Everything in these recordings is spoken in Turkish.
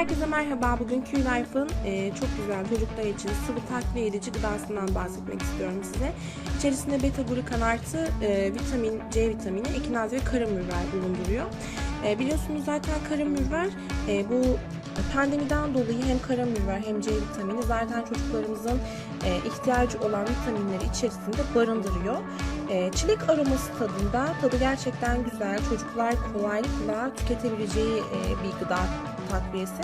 Herkese merhaba. Bugün Q-Life'ın e, çok güzel çocuklar için sıvı takviye edici gıdasından bahsetmek istiyorum size. İçerisinde beta glukan artı e, vitamin, C vitamini, ekinaz ve karamürver bulunduruyor. E, biliyorsunuz zaten karamürver e, bu pandemiden dolayı hem karamürver hem C vitamini zaten çocuklarımızın e, ihtiyacı olan vitaminleri içerisinde barındırıyor. E, çilek aroması tadında, tadı gerçekten güzel. Çocuklar kolaylıkla tüketebileceği e, bir gıda takviyesi.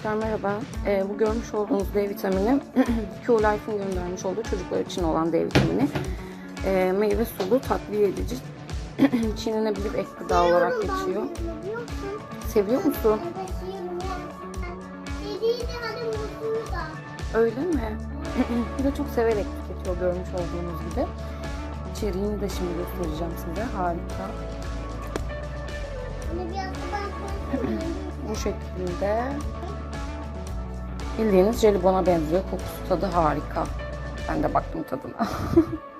Arkadaşlar merhaba. Ee, bu görmüş olduğunuz D vitamini Q-Life'ın göndermiş olduğu çocuklar için olan D vitamini. Ee, meyve sulu takviye edici çiğnenebilir ek gıda olarak geçiyor. Seviyor musun? Öyle mi? bir de çok severek tüketiyor görmüş olduğunuz gibi. İçeriğini de şimdi göstereceğim size. Harika. Bu şekilde bildiğiniz jelibona benziyor. Kokusu tadı harika. Ben de baktım tadına.